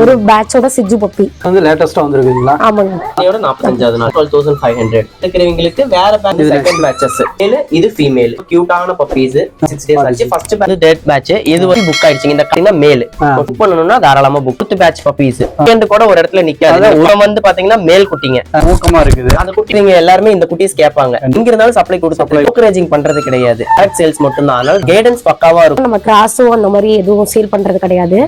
ஒரு பேட்சோட சிஜு பப்பி. வந்து லேட்டஸ்டா வந்திருக்குங்களா? ஆமாங்க. இதோட நாற்பத்தஞ்சாவது நாள் டுவெல் தௌசண்ட் ஃபைவ் ஹண்ட்ரட் இருக்கிறவங்களுக்கு வேற பேட்ச் செகண்ட் பேட்சஸ் இது ஃபீமேல் கியூட்டான பப்பீஸ் சிக்ஸ் டேஸ் ஆச்சு. ஃபர்ஸ்ட் பேட்ச் டேட் பேட்ச் இது வந்து புக் ஆயிடுச்சு. இந்த கடைனா மேல் புக் பண்ணணும்னா தாராளமா புக் ஃபிஃப்த் பேட்ச் பப்பீஸ் ரெண்டு கூட ஒரு இடத்துல நிக்காது. உரம் வந்து பாத்தீங்கன்னா மேல் குட்டிங்க. ஊக்கமா இருக்குது. அந்த குட்டி நீங்க எல்லாருமே இந்த குட்டீஸ் கேட்பாங்க. இங்க இருந்தாலும் சப்ளை கொடுத்து சப்ளை புக்கரேஜிங் பண்றது கிடையாது. டேரக்ட் சேல்ஸ் மட்டும் தான் அதனால கைடன்ஸ் பக்காவா இருக்கும். நம்ம கிராஸும் அந்த மாதிரி எதுவும் சேல் பண்றது கிடையாது.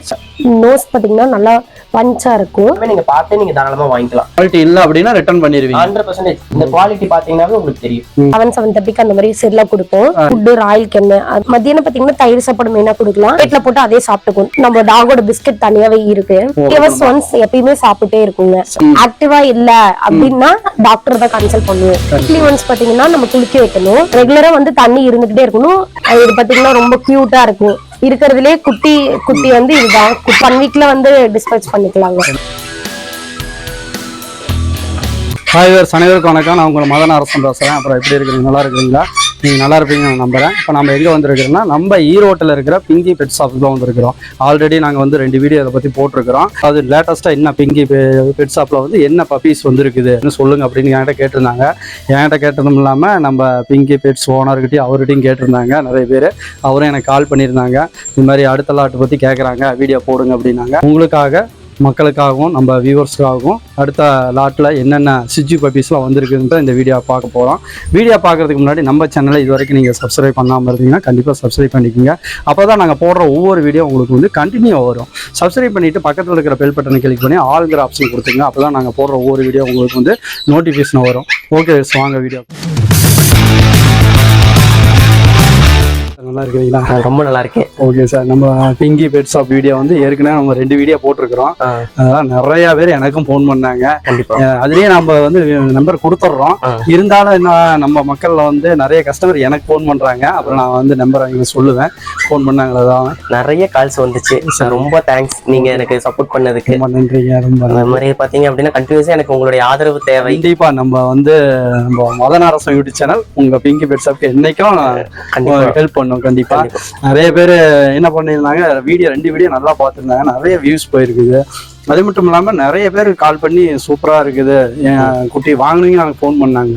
நோஸ் பாத்தீங்கன்னா நல்லா பஞ்சா இருக்கும். நீங்க பார்த்து நீங்க தாராளமா வாங்கிக்கலாம். குவாலிட்டி இல்ல அப்படின்னா ரிட்டர்ன் பண்ணிடுவீங்க ஹண்ட்ரட் பர்சன்டேஜ் இந்த குவாலிட்டி பாத்தீங்கன்னாவே உங்களுக்கு தெரியும். செவன் செவன் தேர்ட்டிக்கு அந்த மாதிரி செல்லாம் கொடுப்போம். ஃபுட்டு ராயல் கென்னு மத்தியானம் பாத்தீங்கன்னா தயிர் சாப்பாடு மெயினா கொடுக்கலாம். வீட்டுல போட்டு அதே சாப்பிட்டுக்கும் நம்ம டாகோட பிஸ்கட் தனியாவே இருக்கு. ஹவர்ஸ் ஒன்ஸ் எப்பயுமே சாப்பிட்டே இருக்குங்க. ஆக்டிவா இல்ல அப்படின்னா டாக்டர் தான் கன்சல்ட் பண்ணுவோம் வீக்லி ஒன்ஸ் பாத்தீங்கன்னா நம்ம குளிக்க வைக்கணும். ரெகுலரா வந்து தண்ணி இருந்துகிட்டே இருக்கணும். இது பாத்தீங்கன்னா ரொம்ப கியூட்டா இருக்கும். இருக்கிறதுலே குட்டி குட்டி வந்து இதுதான். ஒன் வீக்ல வந்து டிஸ்பேச் பண்ணிக்கலாங்க. ஹாய் வேர் அனைவருக்கும் வணக்கம். நான் உங்களை மதன அரசன் பேசுகிறேன் அப்புறம் எப்படி இருக்கிறீங்க? நல்லா இருக்கிறீங்களா? நீங்கள் நல்லா இருப்பீங்கன்னு நான் நம்புகிறேன் இப்போ நம்ம எங்கே வந்திருக்கிறோம்னா நம்ம ஈரோட்டில் இருக்கிற பிங்கி பெட் ஷாப் தான் வந்திருக்கிறோம். ஆல்ரெடி நாங்கள் வந்து ரெண்டு வீடியோ அதை பற்றி போட்டிருக்கிறோம். அது லேட்டஸ்ட்டாக என்ன பிங்கி பெட் ஷாப்பில் வந்து என்ன பப்பீஸ் வந்துருக்குதுன்னு சொல்லுங்க அப்படின்னு என்கிட்ட கேட்டிருந்தாங்க. என்கிட்ட கேட்டதும் இல்லாமல் நம்ம பிங்கி பெட்ஸ் ஓனர்கிட்டையும் அவர்கிட்டையும் கேட்டிருந்தாங்க நிறைய பேர். அவரும் எனக்கு கால் பண்ணியிருந்தாங்க. இது மாதிரி அடுத்த லாட்டை பற்றி கேட்குறாங்க வீடியோ போடுங்க அப்படின்னாங்க. உங்களுக்காக மக்களுக்காகவும் நம்ம வியூவர்ஸ்க்காகவும் அடுத்த லாட்டில் என்னென்ன சிஜி பப்பீஸ்லாம் வந்திருக்குன்ற இந்த வீடியோ பார்க்க போகிறோம் வீடியோ பார்க்குறதுக்கு முன்னாடி நம்ம சேனலை இது வரைக்கும் நீங்கள் சப்ஸ்கிரைப் பண்ணாமல் இருந்தீங்கன்னா கண்டிப்பாக சப்ஸ்கிரைப் பண்ணிக்கோங்க. அப்போ தான் நாங்கள் போடுற ஒவ்வொரு வீடியோ உங்களுக்கு வந்து கண்டினியூ வரும். சப்ஸ்கிரைப் பண்ணிவிட்டு பக்கத்தில் இருக்கிற பெல் பட்டனை கிளிக் பண்ணி ஆளுங்கிற ஆப்ஷன் கொடுத்துங்க அப்போ தான் நாங்கள் போடுற ஒவ்வொரு வீடியோ உங்களுக்கு வந்து நோட்டிஃபிகேஷன் வரும். ஓகே வாங்க வீடியோ நல்லா இருக்கீங்களா? ரொம்ப நல்லா இருக்கேன். ஓகே சார் நம்ம பிங்கி பெட் ஷாப் வீடியோ வந்து ஏற்கனவே நம்ம ரெண்டு வீடியோ போட்டிருக்கிறோம். அதெல்லாம் நிறைய பேர் எனக்கும் ஃபோன் பண்ணாங்க. கண்டிப்பா. அஹ் அதுலயே நம்ம வந்து நம்பர் கொடுத்துட்றோம். இருந்தாலும் என்ன நம்ம மக்கள்ல வந்து நிறைய கஸ்டமர் எனக்கு ஃபோன் பண்றாங்க. அப்புறம் நான் வந்து நம்பர் அவங்க சொல்லுவேன். ஃபோன் பண்ணாங்களா தான் நிறைய கால்ஸ் வந்துச்சு. ரொம்ப தேங்க்ஸ் நீங்க எனக்கு சப்போர்ட் பண்ணதுக்கு. ரொம்ப நன்றிங்க ரொம்ப அந்த. மாதிரி பாத்தீங்க அப்படின்னா கண்டினியூஸா எனக்கு உங்களுடைய ஆதரவு தேவை. கண்டிப்பா நம்ம வந்து நம்ம மதனாரசம் யூடியூப் சேனல் உங்க பிங்கி பெட் ஷாப்க்கு என்னைக்கும் ஹெல்ப் பண்ணும் கண்டிப்பா. கண்டிப்பா. நிறைய பேர் என்ன பண்ணியிருந்தாங்க? வீடியோ ரெண்டு வீடியோ நல்லா பார்த்துருந்தாங்க. நிறைய வியூஸ் போயிருக்குது. அது மட்டும் இல்லாம நிறைய பேர் கால் பண்ணி சூப்பரா இருக்குது. என் குட்டி வாங்குனீங்க எனக்கு ஃபோன் பண்ணாங்க.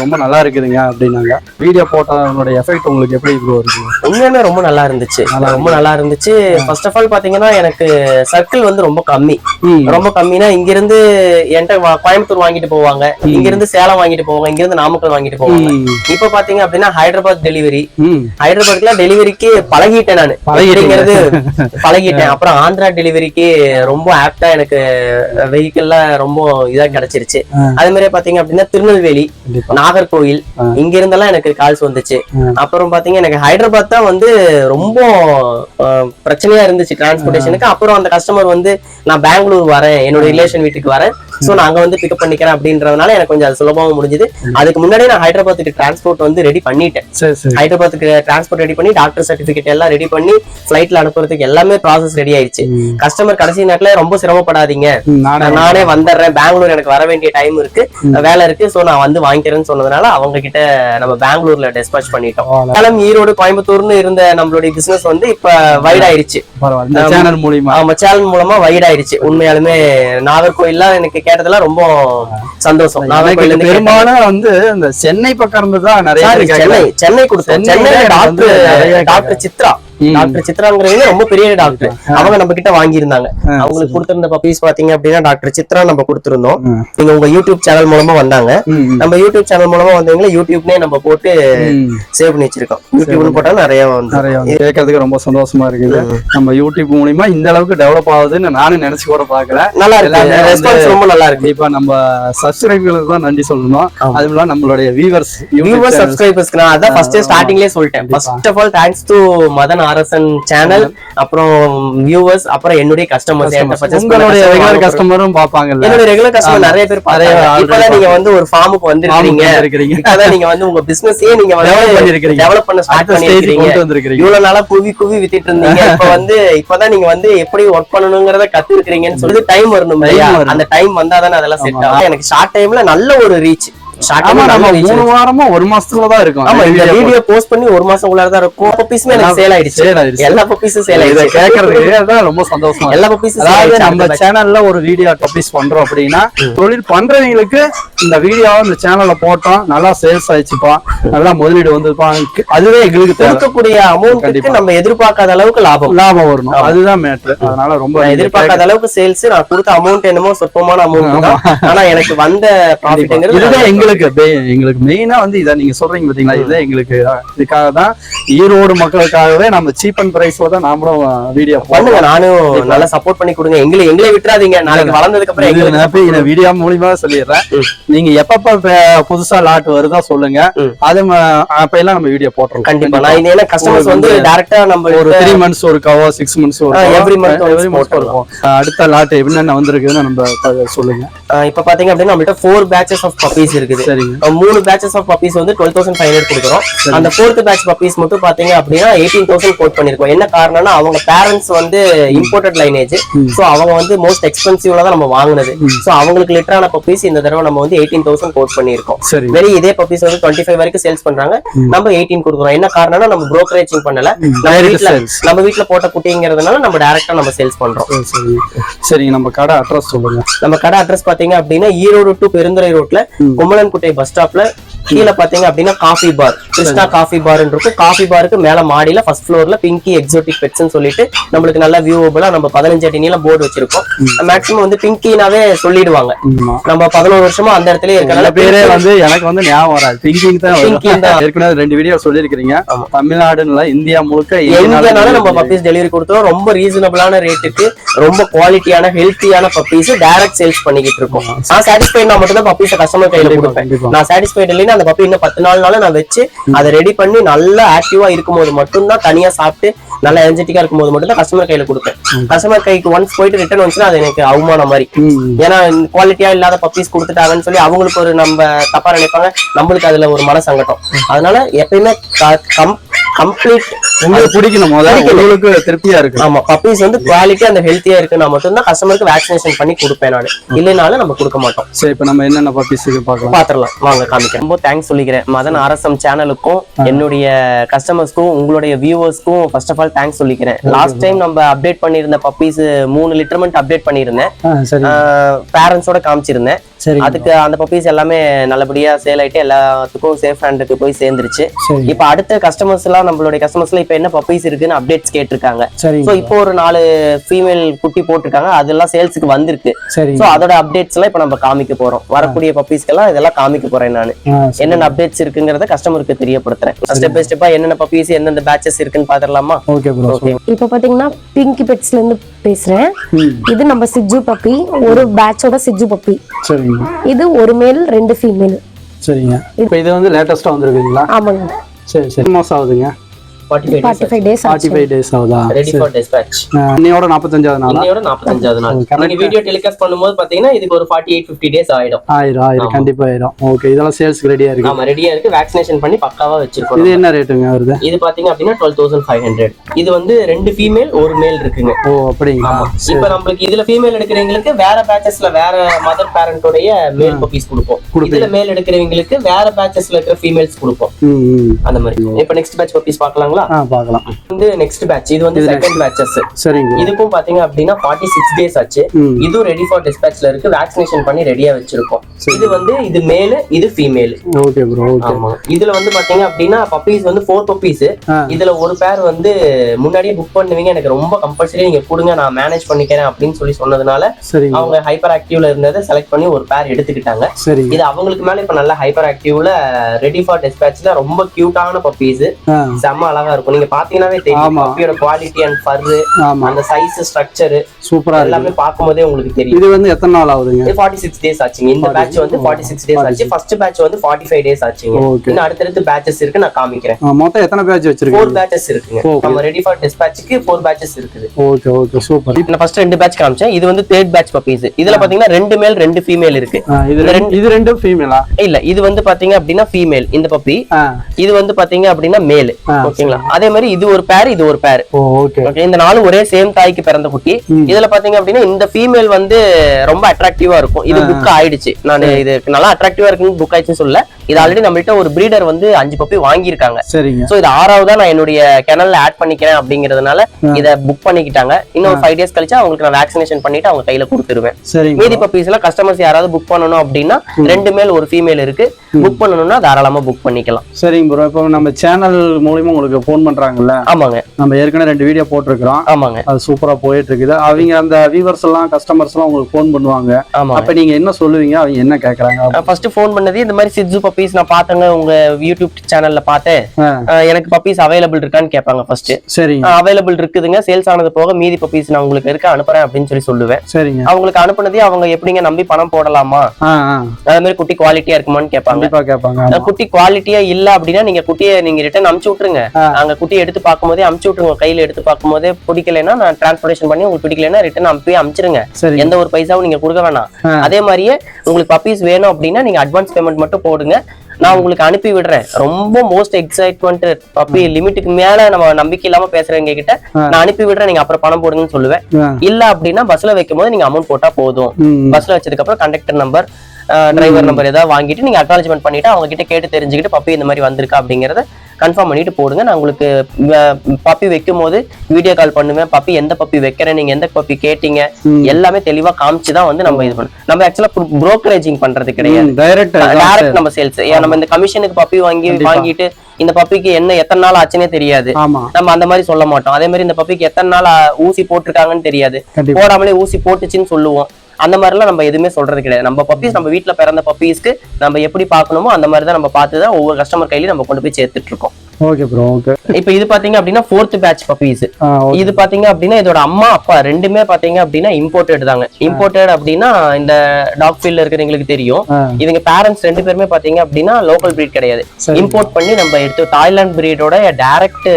ரொம்ப நல்லா இருக்குதுங்க அப்படின்னாங்க. வீடியோ போட்டதோட எஃபெக்ட் உங்களுக்கு எப்படி ப்ரோ இருக்கு? உண்மையுமே ரொம்ப நல்லா இருந்துச்சு. ரொம்ப நல்லா இருந்துச்சு. ஃபர்ஸ்ட் ஆஃப் ஆல் பாத்தீங்கன்னா எனக்கு சர்க்கிள் வந்து ரொம்ப கம்மி. ரொம்ப கம்மினா இங்க இருந்து என்கிட்ட கோயம்புத்தூர் வாங்கிட்டு போவாங்க. இங்க இருந்து சேலம் வாங்கிட்டு போவாங்க. இங்க இருந்து நாமக்கல் வாங்கிட்டு போவாங்க. இப்ப பாத்தீங்க அப்படின்னா ஹைதராபாத் டெலிவரி. ஹைதராபாத்ல டெலிவரிக்கு பழகிட்டேன் நான். பழகிட்டீங்க. பழகிங்கிறது பழகிட்டேன். அப்புறம் ஆந்திரா டெலிவரிக்கு ரொம்ப ஆப்டா எனக்கு வெஹிக்கிள்ல ரொம்ப இதா கிடைச்சிருச்சு. அதே மாதிரி பாத்தீங்க அப்படின்னா திருநெல்வேலி நாகர்கோவில். இங்க இருந்தெல்லாம் எனக்கு கால்ஸ் வந்துச்சு. அப்புறம் பாத்தீங்க எனக்கு ஹைதராபாத் தான் வந்து ரொம்ப பிரச்சனையா இருந்துச்சு டிரான்ஸ்போர்டேஷனுக்கு அப்புறம் அந்த கஸ்டமர் வந்து நான் பெங்களூர் வரேன் என்னோட ரிலேஷன் வீட்டுக்கு வரேன் சோ நான் அங்க வந்து பிக்கப் பண்ணிக்கிறேன் அப்படின்றதுனால எனக்கு கொஞ்சம் அது சுலபமா முடிஞ்சது. அதுக்கு முன்னாடி நான் ஹைதராபாத்துக்கு டிரான்ஸ்போர்ட் வந்து ரெடி பண்ணிட்டேன். ஹைதராபாத்துக்கு டிரான்ஸ்போர்ட் ரெடி பண்ணி டாக்டர் சர்டிபிகேட் எல்லாம் ரெடி பண்ணி ஃபிளைட்ல அனுப்புறதுக்கு எல்லாமே ப்ராசஸ் ரெடி ஆயிடுச்சு. கஸ்டமர் கடைசி நேரத்துல ரொம்ப சிரமப்படாதீங்க. நானே வந்துடுறேன். பெங்களூர் எனக்கு வர வேண்டிய டைம் இருக்கு. வேலை இருக்கு. சோ நான் வந்து வாங்கிக்கிறேன்னு சொன்னதுனால அவங்க கிட்ட நம்ம பெங்களூர்ல டிஸ்பாச் பண்ணிட்டோம். சேலம் ஈரோடு கோயம்புத்தூர்னு இருந்த நம்மளுடைய பிசினஸ் வந்து இப்ப வைட் ஆயிருச்சு சேனல் மூலியமா. ஆமா சேனல் மூலமா வைட் ஆயிருச்சு உண்மையாலுமே நாகர்கோயில்லாம் எனக்கு கேட்டதெல்லாம் ரொம்ப சந்தோஷம். பெரும்பாலும் வந்து இந்த சென்னை பக்கம் இருந்து தான் நிறைய. சென்னை சென்னை வந்து நிறைய டாக்டர் டாக்டர் சித்ரா. டாக்டர் சித்ராங்கிறவங்க ரொம்ப பெரிய டாக்டர். அவங்க நம்ம கிட்ட வாங்கியிருந்தாங்க அவங்களுக்கு கொடுத்திருந்த பப்பீஸ் பாத்தீங்க அப்படின்னா டாக்டர் சித்ரா நம்ம கொடுத்திருந்தோம். நீங்க உங்க யூடியூப் சேனல் மூலமா வந்தாங்க. நம்ம யூடியூப் சேனல் மூலமா வந்தவங்களே யூடியூப்லயே நம்ம போட்டு. சேவ் பண்ணி வச்சிருக்கோம். யூடியூப்னு போட்டா நிறைய வந்து கேட்கறதுக்கு ரொம்ப சந்தோஷமா இருக்குது. நம்ம யூடியூப் மூலியமா இந்த அளவுக்கு டெவலப் ஆகுதுன்னு நானும் நினைச்சு கூட பாக்கல நல்லா இருக்கு. ரெஸ்பான்ஸ் ரொம்ப நல்லா இருக்கு. கண்டிப்பா நம்ம சப்ஸ்கிரைபர்களுக்கு தான் நன்றி சொல்லணும். அதுவும் இல்லாம நம்மளுடைய வியூவர்ஸ் வியூவர்ஸ் சப்ஸ்கிரைபர்ஸ்க்கு நான் அதான் ஃபர்ஸ்ட் ஸ்டார்டிங்லயே சொல்லிட்டேன். First of all thanks to Madan Arasan channel அப்புறம் வியூவர்ஸ் அப்புறம் என்னுடைய கஸ்டமர்ஸ் உங்களுடைய ரெகுலர் கஸ்டமரும் பாப்பாங்கல்ல என்னோட ரெகுலர் கஸ்டமர் நிறைய பேர் பாருங்க இப்பதான் நீங்க வந்து ஒரு ஃபார்முக்கு வந்திருக்கீங்க இப்பதான் நீங்க வந்து உங்க பிசினஸே நீங்க வந்து பண்ணிருக்கிறீங்க. டெவலப் பண்ண ஸ்டார்ட் பண்ணிருக்கீங்க இவ்வளவு நாளா குவி குவி வித்திட்டு இருந்தீங்க. இப்ப வந்து இப்பதான் நீங்க வந்து எப்படி ஒர்க் பண்ணணுங்கிறத கத்துருக்கீங்கன்னு சொல்லி டைம் வரணும். அந்த டைம் வந்தாதானே அதெல்லாம் செட் ஆகும். எனக்கு ஷார்ட் டைம்ல நல்ல ஒரு ரீச் ஆமா நம்ம மூணு வாரமா ஒரு மாசத்துல தான் இருக்கும். ஆமா இந்த வீடியோ போஸ்ட் பண்ணி ஒரு மாசம் உள்ளார தான் இருக்கும். பப்பீஸுமே எனக்கு சேல் ஆயிடுச்சு. Sale ஆயிடுச்சு. எல்லா பப்பீஸும் சேல் ஆயிடுச்சு. தான் ரொம்ப சந்தோஷமா. எல்லா பப்பீஸும் அதாவது நம்ம சேனல்ல ஒரு வீடியோ பப்ளிஷ் பண்றோம் அப்படின்னா தொழில் பண்றவங்களுக்கு இந்த வீடியோவை இந்த சேனல்ல போட்டோம் நல்லா சேல்ஸ் ஆயிடுச்சுப்பா நல்லா முதலீடு வந்துப்பா அதுவே எங்களுக்கு கொடுக்கக்கூடிய அமௌண்ட்டுக்கு நம்ம எதிர்பார்க்காத அளவுக்கு லாபம். லாபம் வரணும். அதுதான் மேட்ரு அதனால ரொம்ப எதிர்பார்க்காத அளவுக்கு சேல்ஸ் நான் கொடுத்த அமௌண்ட் என்னமோ சொற்பமான அமௌண்ட் தான். ஆனா எனக்கு வந்த ப்ராஃபிட்ங்கிறது இதுதான் எங்களுக்கு பே- எங்களுக்கு மெயினா வந்து இதை நீங்க சொல்றீங்க பாத்தீங்களா? இதுதான் எங்களுக்கு இதுக்காக தான் ஈரோடு மக்களுக்காகவே நம்ம சீப் அண்ட் பிரைஸ்ல தான் நாமளும் வீடியோ பண்ணுங்க நானும் நல்லா சப்போர்ட் பண்ணி கொடுங்க. எங்களை எங்களை விட்டுறாதீங்க. நாளைக்கு வளர்ந்ததுக்கு அப்புறம் இந்த வீடியோ மூலியமா சொல்லிடுறேன். நீங்க எப்பப்ப புதுசா லாட் வருதா சொல்லுங்க. அது அப்ப எல்லாம் நம்ம வீடியோ போட்டுருவோம். கண்டிப்பா. நான் இது ஏன்னா கஸ்டமர்ஸ் வந்து டைரக்டா நம்ம ஒரு த்ரீ மந்த்ஸ் ஒரு கவோ சிக்ஸ் மந்த்ஸ் ஒரு month once எவ்ரி போட்டுடலாம். இருக்கும் அடுத்த லாட் என்னென்ன வந்திருக்குன்னு நம்ம சொல்லுங்க. இப்ப பாத்தீங்க அப்படின்னா நம்மள்ட்ட ஃபோர் பேச்சஸ் ஆஃப் பப்பீஸ் இருக்குது. மூணு பேச்சஸ் ஆஃப் பப்பீஸ் வந்து டுவெல் தௌசண்ட் ஃபைவ் ஹண்ட்ரட் கொடுக்குறோம். அந்த ஃபோர்த் பேட்ச் பப்பீஸ் மட்டும் பாத்தீங்க அப்படின்னா எயிட்டீன் தௌசண்ட் கோட் பண்ணிருக்கோம். என்ன காரணம்னா அவங்க பேரண்ட்ஸ் வந்து இம்போர்ட்டட் லைனேஜ் சோ அவங்க வந்து மோஸ்ட் எக்ஸ்பென்சிவ்ல தான் நம்ம வாங்குனது. சோ அவங்களுக்கு லிட்டரான பப்பீஸ் இந்த தடவை நம்ம வந்து எயிட்டீன் தௌசண்ட் கோட் பண்ணிருக்கோம் சரி. வெரி இதே பப்பீஸ் வந்து டுவெண்ட்டி ஃபைவ் வரைக்கும் சேல்ஸ் பண்றாங்க. நம்ம எயிட்டீன் கொடுக்குறோம். என்ன காரணம்னா நம்ம புரோக்கரேஜிங் பண்ணல. நம்ம sales. நம்ம வீட்ல போட்ட குட்டிங்கிறதுனால நம்ம டைரக்டா நம்ம சேல்ஸ் பண்றோம். சரி, நம்ம கடை அட்ரஸ் சொல்லுங்க. நம்ம கடை அட்ரஸ் பாத்தீங்க அப்படின்னா ஈரோடு டு பெருந்துறை ரோட்ல கும்பலன்குட்டை பஸ் ஸ்டாப்ல கீழே பாத்தீங்க அப்படின்னா coffee bar Krishna coffee bar இருக்கும். காஃபி பாருக்கு மேல மாடியில ஃபர்ஸ்ட் ஃப்ளோர்ல பிங்கி எக்ஸோட்டிக் பெட்ஸ்னு சொல்லிட்டு நம்மளுக்கு நல்ல வியூவபிளா நம்ம பதினஞ்சு அடி நீளம் போர்டு வச்சிருக்கோம். மேக்ஸிமம் வந்து பிங்கினாவே சொல்லிடுவாங்க. நம்ம பதினோரு வருஷமா அந்த இடத்துல இருக்கனால பேரே வந்து எனக்கு வந்து ஞாபகம் வராது. திங்கிங் தான். Thinking தான். ஏற்கனவே ரெண்டு வீடியோ. தமிழ்நாடுன்னு இல்ல, இந்தியா முழுக்க எங்கனாலும் நம்ம. பப்பீஸ் டெலிவரி கொடுத்துறோம் ரொம்ப ரீசனபிளான ரேட்டுக்கு ரொம்ப குவாலிட்டியான ஹெல்த்தியான பப்பீஸ் டைரக்ட் சேல்ஸ் பண்ணிக்கிட்டு இருக்கோம். நான் சாட்டிஸ்ஃபைட்னா மட்டும் தான் பப்பீஸை கஸ்டமர் கையில கண்டிப்பா. நான் சாட்டிஸ்ஃபைட் இல்லைன்னா அந்த பப்பி இன்னும் பத்து நாள்னாலும் நான் வச்சு அதை ரெடி பண்ணி நல்லா ஆக்டிவா இருக்கும்போது மட்டும்தான் தனியா சாப்பிட்டு நல்லா எனர்ஜெட்டிக்கா இருக்கும்போது மட்டும் தான் கஸ்டமர் கையில கொடுப்பேன். கஸ்டமர் கைக்கு ஒன்ஸ் போயிட்டு ரிட்டர்ன் வந்துச்சுன்னா அது எனக்கு அவமானம் மாதிரி. ஏன்னா குவாலிட்டியா இல்லாத பப்பீஸ் கொடுத்துட்டாங்கன்னு சொல்லி அவங்களுக்கு ஒரு நம்ம தப்பா நினைப்பாங்க நம்மளுக்கு அதுல ஒரு மன சங்கடம் அதனால எப்பயுமே கம்ப்ளீட் உங்களுக்கு பிடிக்கணும் முதல்ல. உங்களுக்கு திருப்தியா இருக்கு ஆமா பப்பீஸ் வந்து குவாலிட்டி அந்த ஹெல்த்தியா இருக்குன்னா மட்டும்தான் கஸ்டமருக்கு வேக்சினேஷன் பண்ணி கொடுப்பேன் நான். இல்லைனாலும் நம்ம கொடுக்க மாட்டோம். சரி இப்ப நம்ம என்னென்ன பப்பீஸ் பார்க்கலாம். பாத்திரலாம் வாங்க காமிக்கிறேன். ரொம்ப தேங்க்ஸ் சொல்லிக்கிறேன். மதன் அரசம் சேனலுக்கும் என்னுடைய கஸ்டமர்ஸ்க்கும் உங்களுடைய வியூவர்ஸ்க்கும் ஃபர்ஸ்ட் ஆஃப் ஆல் தேங்க்ஸ் சொல்லிக்கிறேன். லாஸ்ட் டைம் நம்ம அப்டேட் பண்ணியிருந்த பப்பீஸ் மூணு லிட்டர் மட்டும் அப்டேட் பண்ணியிருந்தேன் பேரண்ட்ஸோட காமிச்சிருந்தேன். சரி. அதுக்கு அந்த பப்பீஸ் எல்லாமே நல்லபடியா சேல் ஆயிட்டு எல்லாத்துக்கும் சேஃப் ஹேண்டுக்கு போய் சேர்ந்துருச்சு. சரி. இப்போ அடுத்த கஸ்டமர்ஸ் எல்லாம் நம்மளுடைய கஸ்டமர்ஸ்ல இப்போ என்ன பப்பீஸ் இருக்குன்னு அப்டேட்ஸ் கேட்டிருக்காங்க. சோ இப்போ ஒரு நாலு ஃபீமேல் குட்டி போட்டிருக்காங்க. அதெல்லாம் சேல்ஸுக்கு வந்திருக்கு. சோ அதோட அப்டேட்ஸ் எல்லாம் இப்போ நம்ம காமிக்க போறோம். வரக்கூடிய பப்பீஸ்க்கெல்லாம் இதெல்லாம் காமிக்க போறேன் நான். என்னென்ன அப்டேட்ஸ் இருக்குங்கிறத கஸ்டமருக்கு தெரியப்படுத்துறேன். ஸ்டெப் பை ஸ்டெப்பா என்னென்ன பப்பீஸ் எந்தெந்த பேச்சஸ் இருக்குன்னு பாத்திரலாமா? ஓகே இப்ப பாத்தீங்கன்னா பிங்கி பெட்ஸ்ல இருந்து பேசுறேன் இது நம்ம சிஜு பப்பி ஒரு பேட்சோட சிஜு பப்பி சரிங்க. இது ஒரு மேல் ரெண்டு ஃபீமேல் சரிங்க. இப்போ இது வந்து லேட்டஸ்டா வந்திருக்குங்களா? ஆமாங்க. சரி சரி. மாசம் ஆகுதுங்க. Forty five forty five days forty five days ஆகுதா? ரெடி ஃபார் டிஸ்பேச் ஆ, இன்னையோட நாற்பத்தஞ்சாவது நாளா? இன்னையோட நாற்பத்தஞ்சாவது நாள். நீங்க வீடியோ டெலிகாஸ்ட் பண்ணும்போது பாத்தீங்கன்னா இதுக்கு ஒரு ஃபார்ட்டி எயிட் ஃபிஃப்டி டேஸ் ஆயிடும். ஆயிரம் ஆயிரம். கண்டிப்பா ஆயிரும். ஓகே இதெல்லாம் சேல்ஸ்க்கு ரெடியா இருக்கு. ரெடியா இருக்கு. வேக்சினேஷன் பண்ணி பக்காவா வச்சிருக்கோம் இது என்ன ரேட்டுங்க வருது? இது பாத்தீங்க அப்படின்னா டுவெல் தௌசண்ட் ஃபைவ் ஹண்ட்ரட் இது வந்து ரெண்டு ஃபீமேல் ஒரு மேல் இருக்குங்க. ஓ அப்படிங்களா? இப்ப நம்மளுக்கு இதுல ஃபீமேல் எடுக்கிறவங்களுக்கு வேற பேச்சஸ்ல வேற மதர் பேரண்டோடைய மேல் பப்பீஸ் கொடுப்போம். இதுல மேல் எடுக்கிறவங்களுக்கு வேற பேச்சஸ்ல இருக்கிற ஃபீமேல்ஸ் கொடுப்போம். அந்த மாதிரி. இப்ப நெக்ஸ்ட் பேட்ச் பப்பீஸ் பார்க்கலாங்களா பார்க்கலாம் வந்து நெக்ஸ்ட் பேட்ச் இது வந்து செகண்ட் பேட்சஸ் சரிங்க. இதுக்கும் பாத்தீங்க அப்படின்னா ஃபார்ட்டி சிக்ஸ் டேஸ் ஆச்சு. இதுவும் ரெடி ஃபார் டிஸ்பேச்ல இருக்கு. வேக்சினேஷன் பண்ணி ரெடியா வச்சிருக்கோம். இது வந்து இது மேல் இது ஃபீமேல் ஓகே ப்ரோ ஆமா. இதுல வந்து பாத்தீங்க அப்படின்னா பப்பீஸ் வந்து ஃபோர் பப்பீஸ். இதுல ஒரு பேர் வந்து முன்னாடியே புக் பண்ணுவீங்க. எனக்கு ரொம்ப கம்பல்சரி நீங்க கொடுங்க நான் மேனேஜ் பண்ணிக்கிறேன் அப்படின்னு சொல்லி சொன்னதுனால அவங்க ஹைப்பர் ஆக்டிவ்ல இருந்ததை செலக்ட் பண்ணி ஒரு பேர் எடுத்துக்கிட்டாங்க. இது அவங்களுக்கு மேல இப்ப நல்லா ஹைப்பர் ஆக்டிவ்ல ரெடி ஃபார் டிஸ்பேச்ல ரொம்ப கியூட்டான பப்பீஸ் செம்ம அழகா இருக்கும். நீங்க பாத்தீங்கன்னாவே தெரியும். பப்பியோட குவாலிட்டி அண்ட் ஃபர்ரு அந்த சைஸ் ஸ்ட்ரக்சர் சூப்பரா எல்லாமே பார்க்கும்போதே உங்களுக்கு தெரியும். இது வந்து எத்தனை நாள் ஆகுதுங்க? இது ஃபார்ட்டி சிக்ஸ் டேஸ் ஆச்சுங்க. இந்த பேட்ச் வந்து ஃபார்ட்டி சிக்ஸ் டேஸ் ஆச்சு. ஃபர்ஸ்ட் பேட்ச் வந்து ஃபார்ட்டி ஃபைவ் டேஸ் ஆச்சுங்க இன்னும் அடுத்தடுத்து பேட்சஸ் இருக்கு. நான் காமிக்கிறேன். மொத்தம் எத்தனை பேட்ச் ஃபோர் வச்சிருக்கீங்க பேட்சஸ் இருக்குங்க. நம்ம ரெடி ஃபார் டிஸ்பேச்சுக்கு ஃபோர் பேட்சஸ் இருக்குது. ஓகே ஓகே சூப்பர் நான் ஃபர்ஸ்ட் ரெண்டு பேட்ச் காமிச்சேன். இது வந்து தேர்ட் பேட்ச் பப்பீஸ் இதுல பாத்தீங்கன்னா ரெண்டு மேல் ரெண்டு ஃபீமேல் இருக்கு. இது ரெண்டு இது ரெண்டும் ஃபீமேலா இல்ல இது வந்து பாத்தீங்க அப்படின்னா ஃபீமேல் இந்த பப்பி இது வந்து பாத்தீங்க அப்படின்னா மேல் ஓகேங்களா ஓகேங்களா அதே மாதிரி இது ஒரு பேர் இது ஒரு பேர் ஓகே இந்த நாலும் ஒரே சேம் தாய்க்கு பிறந்த குட்டி. இதுல பாத்தீங்க அப்படின்னா இந்த ஃபீமேல் வந்து ரொம்ப அட்ராக்டிவா இருக்கும். இது புக் ஆயிடுச்சு. நான் இது நல்லா அட்ராக்டிவா இருக்குன்னு புக் ஆயிடுச்சுன்னு சொல்ல இது ஆல்ரெடி நம்மள்ட்ட ஒரு பிரீடர் வந்து அஞ்சு பப்பி வாங்கியிருக்காங்க. சரிங்க. சோ இது ஆறாவதா நான் என்னுடைய கிணல்ல ஆட் பண்ணிக்கிறேன் அப்படிங்கறதுனால இத புக் பண்ணிக்கிட்டாங்க. இன்னும் ஃபைவ் டேஸ் கழிச்சு அவங்களுக்கு நான் வேக்சினேஷன் பண்ணிட்டு அவங்க கையில கொடுத்துருவேன். மீதி பப்பீஸ் எல்லாம் கஸ்டமர்ஸ் யாராவது புக் பண்ணணும் அப்படின்னா ரெண்டு மேல் ஒரு ஃபீமேல் இருக்கு. புக் பண்ணணும்னா தாராளமா புக் பண்ணிக்கலாம். சரிங்க ப்ரோ இப்போ நம்ம சேனல் மூலியமா உங்களுக்கு ஃபோன் பண்றாங்கல்ல? ஆமாங்க. நம்ம ஏற்கனவே ரெண்டு வீடியோ போட்டிருக்கிறோம். ஆமாங்க. அது சூப்பரா போயிட்டு இருக்குது அவங்க அந்த வியூவர்ஸ் எல்லாம் கஸ்டமர்ஸ் எல்லாம் உங்களுக்கு ஃபோன் பண்ணுவாங்க. ஆமாங்க. அப்ப நீங்க என்ன சொல்லுவீங்க? அவங்க என்ன கேக்குறாங்க? ஃபர்ஸ்ட் ஃபோன் பண்ணது இந்த மாதிரி சிட்ஜு பப்பீஸ் நான் பார்த்தேங்க. உங்க யூடியூப் சேனல்ல பார்த்தேன். எனக்கு பப்பீஸ் அவைலபிள் இருக்கான்னு கேட்பாங்க ஃபர்ஸ்ட் சரிங்க. அவைலபிள் இருக்குதுங்க. சேல்ஸ் ஆனது போக மீதி பப்பீஸ் நான் உங்களுக்கு இருக்க அனுப்புறேன் அப்படின்னு சொல்லி சொல்லுவேன். சரிங்க. அவங்களுக்கு அனுப்புனதே அவங்க எப்படிங்க நம்பி பணம் போடலாமா? அதே மாதிரி குட்டி குவாலிட்டியா இருக்குமான்னு கேட்பாங்க. கேட்பாங்க. ஆமா. குட்டி குவாலிட்டியா இல்ல அப்படின்னா நீங்க குட்டியை நீங்க ரிட்டர்ன் அமுச்சு விட்டுருங்க. அங்க குட்டியை எடுத்து பார்க்கும்போதே அமுச்சு விட்டுருங்க. கையில எடுத்து பார்க்கும்போதே பிடிக்கலைன்னா நான் டிரான்ஸ்போர்டேஷன் பண்ணி உங்களுக்கு பிடிக்கலைன்னா ரிட்டர்ன் அனுப்பி அமுச்சிருங்க. சரிங்க. எந்த ஒரு பைசாவும் நீங்க கொடுக்க வேணாம். அதே மாதிரியே உங்களுக்கு பப்பீஸ் வேணும் அப்படின்னா நீங்க அட்வான்ஸ் பேமெண்ட் மட்டும் போடுங்க. நான் உங்களுக்கு அனுப்பி விடுறேன். ரொம்ப மோஸ்ட் எக்ஸைட்மெண்ட் பப்பி லிமிட்டுக்கு மேல நம்ம நம்பிக்கை இல்லாம பேசுறவங்க கிட்ட நான் அனுப்பி விடுறேன். நீங்க அப்புறம் பணம் போடுங்கன்னு சொல்லுவேன். இல்ல அப்படின்னா பஸ்ல வைக்கும் போது நீங்க அமௌண்ட் போட்டா போதும். பஸ்ல வச்சதுக்கு அப்புறம் கண்டக்டர் நம்பர் டிரைவர் நம்பர் ஏதாவது வாங்கிட்டு நீங்க அக்னாலஜ்மெண்ட் பண்ணிட்டு அவங்க கிட்ட கேட்டு தெரிஞ்சுக்கிட்டு பப்பி இந்த மாதிரி வந்திருக்கா அப்படிங்கறத கன்ஃபார்ம் பண்ணிட்டு போடுங்க. நான் உங்களுக்கு பப்பி வைக்கும் போது வீடியோ கால் பண்ணுவேன். பப்பி எந்த பப்பி வைக்கிறேன் நீங்க எந்த பப்பி கேட்டீங்க எல்லாமே தெளிவா காமிச்சு தான் வந்து நம்ம இது பண்ணோம் நம்ம ஆக்சுவலா புரோக்கரேஜிங் பண்றது கிடையாது. டைரக்ட் நம்ம சேல்ஸ் நம்ம இந்த கமிஷனுக்கு பப்பி வாங்கி வாங்கிட்டு இந்த பப்பிக்கு என்ன எத்தனை நாள் ஆச்சுன்னே தெரியாது. நம்ம அந்த மாதிரி சொல்ல மாட்டோம். அதே மாதிரி இந்த பப்பிக்கு எத்தனை நாள் ஊசி போட்டிருக்காங்கன்னு தெரியாது. போடாமலே ஊசி போட்டுச்சுன்னு சொல்லுவோம். அந்த மாதிரிலாம் நம்ம எதுவுமே சொல்றது கிடையாது. நம்ம பப்பீஸ் நம்ம வீட்ல பிறந்த பப்பீஸ்க்கு நம்ம எப்படி பார்க்கணுமோ அந்த மாதிரி தான் நம்ம பார்த்து தான் ஒவ்வொரு கஸ்டமர் கையிலயும் நம்ம கொண்டு போய் சேர்த்துட்டு இருக்கோம். ஓகே ப்ரோ ஓகே இப்போ இது பாத்தீங்க அப்படின்னா ஃபோர்த் பேட்ச் பப்பீஸ் இது பாத்தீங்க அப்படின்னா இதோட அம்மா அப்பா ரெண்டுமே பாத்தீங்க அப்படின்னா இம்போர்ட்டட் தாங்க. இம்போர்ட்டட் அப்படின்னா இந்த டாக் ஃபீல்ட்ல இருக்கிறவங்களுக்கு தெரியும். இவங்க பேரண்ட்ஸ் ரெண்டு பேருமே பாத்தீங்க அப்படின்னா லோக்கல் breed கிடையாது. இம்போர்ட் பண்ணி நம்ம எடுத்து தாய்லாந்து பிரீடோட டைரக்ட்.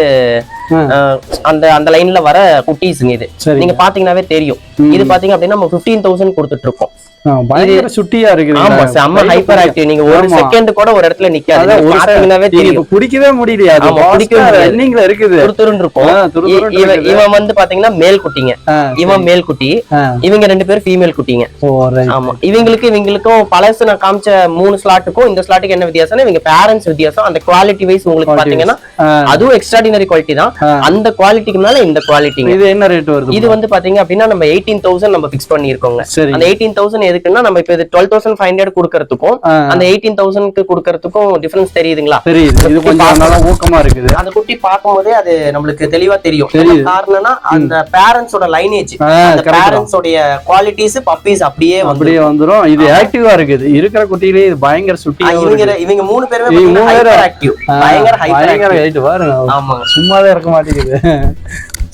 அந்த அந்த லைன்ல வர குட்டீஸுங்க இது. நீங்க பாத்தீங்கன்னாவே தெரியும். இது பாத்தீங்க அப்படின்னா நம்ம பிப்டீன் தௌசண்ட் கொடுத்துட்டு இருக்கோம் ஆ, பயங்கர சுட்டியா இருக்குது ஆமா செம்ம ஹைப்பர் ஆக்டிவ் நீங்க ஒரு ஆமா. செகண்ட் கூட ஒரு இடத்துல நிக்காது. அதான் நீங்க ஒரு பாத்தீங்கன்னாவே இது தெரியும். இப்ப பிடிக்கவே முடியலையா. அது ஆமா, பிடிக்கவே முடியாது. ரன்னிங்ல இருக்குது. துருதுருன்னு இருக்கும் இவன். இவன் வந்து பாத்தீங்கன்னா மேல் குட்டிங்க. இவன் மேல் குட்டி. இவங்க ரெண்டு பேரும் ஃபீமேல் குட்டிங்க. ஆமா. இவங்களுக்கு இவங்களுக்கும் பழசு நான் காமிச்ச மூணு ஸ்லாட்டுக்கும் இந்த ஸ்லாட்டுக்கு என்ன வித்தியாசம்னா இவங்க பேரண்ட்ஸ் வித்தியாசம். அந்த குவாலிட்டி வைஸ் உங்களுக்கு பாத்தீங்கன்னா அதுவும் எக்ஸ்ட்ராடினரி குவாலிட்டி தான். அந்த குவாலிட்டிக்கு மேல இந்த குவாலிட்டிங்க இது என்ன ரேட் வருது இது வந்து பாத்தீங்க அப்படின்னா நம்ம எயிட்டீன் தௌசண்ட் நம்ம ஃபிக்ஸ் பண்ணிருக்கோங்க அந்த எயிட்டீன் தௌசண்ட் எதுக்குன்னா நம்ம இப்ப இது டுவெல் தௌசண்ட் ஃபைவ் ஹண்ட்ரட் கொடுக்கறதுக்கும். அந்த எயிட்டீன் தௌசண்ட்க்கு கொடுக்கறதுக்கும் டிஃபரன்ஸ் தெரியுதுங்களா? தெரியுது இது கொஞ்சம் நல்லா ஊக்கமா இருக்குது. அந்த குட்டி பார்க்கும்போதே அது நம்மளுக்கு தெளிவா தெரியும். காரணம்னா அந்த பேரண்ட்ஸோட லைனேஜ் அந்த correct தான். பேரண்ட்ஸ் உடைய குவாலிட்டிஸ் பப்பீஸ் அப்படியே அப்படியே வந்துரும். இது ஆக்டிவா இருக்குது. இருக்கிற குட்டியிலே இது பயங்கர சுட்டியா இவங்க இவங்க மூணு பேருமே மூணு பேரும் ஆக்டிவ் பயங்கர ஹைப்பர் ஆக்டிவ் பாருங்க ஆமாங்க. சும்மாவே இருக்க மாட்டேங்குது.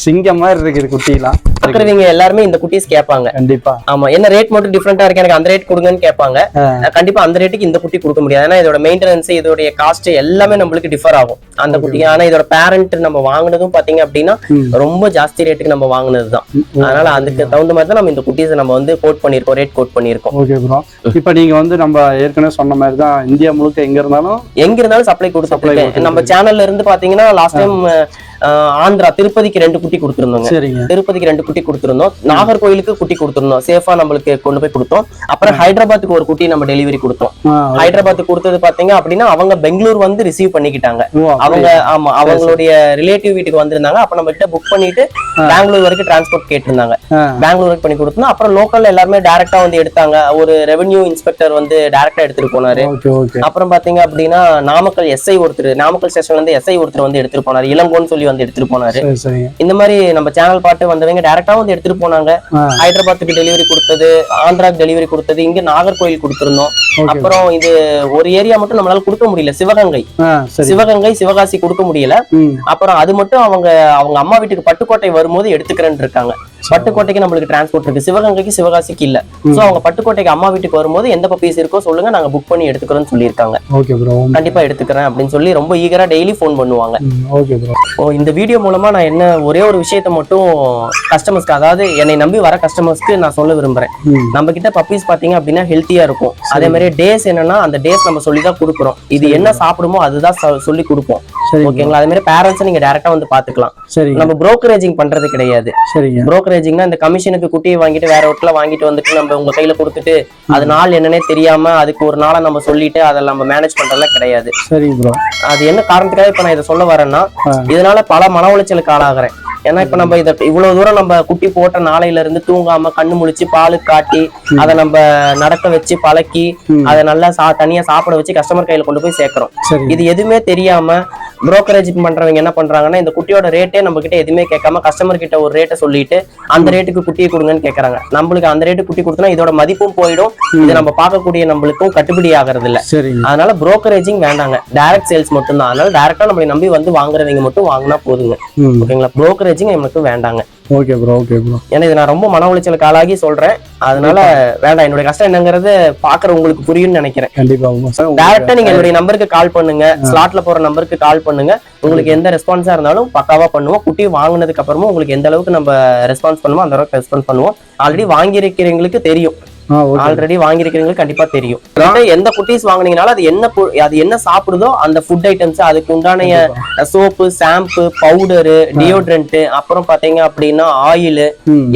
சிங்கம் மாதிரி இருக்குது குட்டிலாம். பாக்குறவங்க எல்லாருமே இந்த குட்டீஸ் கேட்பாங்க. கண்டிப்பா. ஆமா என்ன ரேட் மட்டும் டிஃபரெண்டா இருக்கு? எனக்கு அந்த ரேட் கொடுங்கன்னு கேட்பாங்க. கண்டிப்பா அந்த ரேட்டுக்கு இந்த குட்டி கொடுக்க முடியாது. ஏன்னா இதோட மெயின்டெனன்ஸ் இதோட காஸ்ட் எல்லாமே நம்மளுக்கு டிஃபர் ஆகும். அந்த குட்டிக்கு ஆனா இதோட பேரண்ட் நம்ம வாங்குனதும் பாத்தீங்க அப்படின்னா. ரொம்ப ஜாஸ்தி ரேட்டுக்கு நம்ம வாங்குனதுதான். அதனால அதுக்கு தகுந்த மாதிரி தான் நம்ம இந்த குட்டீஸ் நம்ம வந்து கோட் பண்ணிருக்கோம் ரேட் கோட் பண்ணிருக்கோம் ஓகே ப்ரோ இப்போ நீங்க வந்து நம்ம ஏற்கனவே சொன்ன மாதிரி தான் இந்தியா முழுக்க எங்க இருந்தாலும் எங்க இருந்தாலும் சப்ளை கொடுத்துருக்கேன் நம்ம சேனல்ல இருந்து பாத்தீங்கன்னா லாஸ்ட் டைம் ஆந்திரா திருப்பதிக்கு ரெண்டு குட்டி கொடுத்துருந்தோங்க. திருப்பதிக்கு ரெண்டு குட்டி கொடுத்துருந்தோம். நாகர்கோயிலுக்கு குட்டி கொடுத்துருந்தோம். சேஃபா நம்மளுக்கு கொண்டு போய் கொடுத்தோம். அப்புறம் ஹைதராபாத்துக்கு ஒரு குட்டி நம்ம டெலிவரி கொடுத்தோம். ஆ, ஹைதராபாத்துக்கு கொடுத்தது பாத்தீங்க அப்படின்னா அவங்க பெங்களூர் வந்து ரிசீவ் பண்ணிக்கிட்டாங்க. அவங்க ஆமா அவங்களுடைய ரிலேட்டிவ் வீட்டுக்கு வந்திருந்தாங்க. அப்ப நம்ம கிட்ட புக் பண்ணிட்டு பெங்களூர் வரைக்கும் டிரான்ஸ்போர்ட் கேட்டிருந்தாங்க. பெங்களூர் வரைக்கும் பண்ணி கொடுத்தோம். அப்புறம் லோக்கல்ல எல்லாருமே டைரக்டா வந்து எடுத்தாங்க. ஒரு ரெவென்யூ இன்ஸ்பெக்டர் வந்து டைரக்டா எடுத்துட்டு போனாரு. அப்புறம் பாத்தீங்க அப்படின்னா நாமக்கல் எஸ்ஐ ஒருத்தர் நாமக்கல் ஸ்டேஷன்ல இருந்து எஸ்ஐ ஒருத்தர் வந்து எடுத்துட்டு போனாரு. இளங்கோன்னு சொல்லி வந்து எடுத்துட்டு போனாரு. இந்த மாதிரி நம்ம சேனல் பாட்டு வந்தவங்க டைரக்டா வந்து எடுத்துட்டு போனாங்க. ஹைதராபாத்துக்கு டெலிவரி கொடுத்தது ஆந்திராக்கு டெலிவரி கொடுத்தது இங்க நாகர்கோயில் கொடுத்திருந்தோம். அப்புறம் இது ஒரு ஏரியா மட்டும் நம்மளால கொடுக்க முடியல சிவகங்கை. சிவகங்கை சிவகாசி கொடுக்க முடியல. அப்புறம் அது மட்டும் அவங்க அவங்க அம்மா வீட்டுக்கு பட்டுக்கோட்டை வரும்போது எடுத்துக்கிறேன்னு இருக்காங்க. பட்டுக்கோட்டைக்கு நம்மளுக்கு டிரான்ஸ்போர்ட் இருக்கு. சிவகங்கைக்கு சிவகாசிக்கு இல்ல. சோ அவங்க பட்டுக்கோட்டைக்கு அம்மா வீட்டுக்கு வரும்போது எந்த பப்பீஸ் இருக்கோ சொல்லுங்க நாங்க புக் பண்ணி எடுத்துக்கிறோம்னு சொல்லியிருக்காங்க. கண்டிப்பா எடுத்துக்கிறேன் அப்படின்னு சொல்லி ரொம்ப ஈகரா டெய்லி ஃபோன் பண்ணுவாங்க. இந்த வீடியோ மூலமா நான் என்ன ஒரே ஒரு விஷயத்த மட்டும் கஸ்டமர்ஸ்க்கு அதாவது என்னை நம்பி வர கஸ்டமர்ஸ்க்கு நான் சொல்ல விரும்புறேன். நம்ம கிட்ட பப்பீஸ் பாத்தீங்க அப்படின்னா ஹெல்த்தியா இருக்கும். அதே மாதிரி டேஸ் என்னன்னா அந்த டேஸ் நம்ம சொல்லி தான் கொடுக்குறோம். இது என்ன சாப்பிடுமோ அதுதான் சொல்லி கொடுப்போம். ஓகேங்களா? அதே மாதிரி பேரண்ட்ஸ் நீங்க டேரக்டா வந்து பாத்துக்கலாம். நம்ம புரோக்கரேஜிங் பண்றது கிடையாது. புரோக்கரேஜிங்னா இந்த கமிஷனுக்கு குட்டியை வாங்கிட்டு வேற வீட்டுல வாங்கிட்டு வந்துட்டு நம்ம உங்க கையில கொடுத்துட்டு அது நாள் என்னன்னே தெரியாம அதுக்கு ஒரு நாளை நம்ம சொல்லிட்டு அதை நம்ம மேனேஜ் பண்றதுலாம் கிடையாது. அது என்ன காரணத்துக்காக இப்ப நான் இதை சொல்ல வரேன்னா இதனால பல மன உளைச்சலுக்கு ஆளாகிறேன். ஏன்னா இப்ப நம்ம இத இவ்வளவு தூரம் நம்ம குட்டி போட்ட நாளையில இருந்து தூங்காம கண்ணு முழிச்சு பாலு காட்டி அதை நம்ம நடக்க வச்சு பழக்கி அதை நல்லா சா தனியா சாப்பிட வச்சு கஸ்டமர் கையில கொண்டு போய் சேர்க்கிறோம். இது எதுவுமே தெரியாம புரோக்கரேஜ் பண்றவங்க என்ன பண்றாங்கன்னா இந்த குட்டியோட ரேட்டே நம்ம கிட்ட எதுவுமே கேட்காம கஸ்டமர் கிட்ட ஒரு ரேட்டை சொல்லிட்டு அந்த ரேட்டுக்கு குட்டியை கொடுங்கன்னு கேக்குறாங்க நம்மளுக்கு அந்த ரேட்டு குட்டி கொடுத்தனா இதோட மதிப்பும் போயிடும். இது நம்ம பார்க்கக்கூடிய நம்மளுக்கும் கட்டுப்படி ஆகிறது இல்ல அதனால புரோக்கரேஜிங் வேண்டாங்க. டைரக்ட் சேல்ஸ் மட்டும் தான் அதனால டைரக்டா நம்மளை நம்பி வந்து வாங்குறவங்க மட்டும் வாங்கினா போதுங்க. ம். ஓகேங்களா? புரோக்கரேஜிங் நமக்கு வேண்டாங்க. Okay bro okay bro. ஏன்னா இது நான் ரொம்ப மன உளைச்சலுக்கு ஆளாகி சொல்றேன். அதனால வேண்டாம். என்னுடைய கஷ்டம் என்னங்கறது பாக்குற உங்களுக்கு புரியும்னு நினைக்கிறேன். கண்டிப்பா டேரக்டா நீங்க என்னுடைய நம்பருக்கு கால் பண்ணுங்க. ஸ்லாட்ல போற நம்பருக்கு கால் பண்ணுங்க. உங்களுக்கு எந்த ரெஸ்பான்ஸா இருந்தாலும் பக்காவா பண்ணுவோம். குட்டி வாங்குனதுக்கு அப்புறமும் உங்களுக்கு எந்த அளவுக்கு நம்ம ரெஸ்பான்ஸ் பண்ணுவோம் அந்த அளவுக்கு ரெஸ்பான்ஸ் பண்ணுவோம். ஆல்ரெடி வாங்கியிருக்கிறவங்களுக்கு தெரியும். ஆல்ரெடி வாங்கியிருக்கிறவங்களுக்கு கண்டிப்பா தெரியும். எந்த குட்டீஸ் வாங்குனீங்கனாலும் அது என்ன அது என்ன சாப்பிடுதோ அந்த ஃபுட் ஐட்டம்ஸ் அதுக்கு உண்டான சோப்பு ஷாம்பு பவுடரு டியோட்ரண்ட் அப்புறம் பாத்தீங்க அப்படின்னா ஆயில்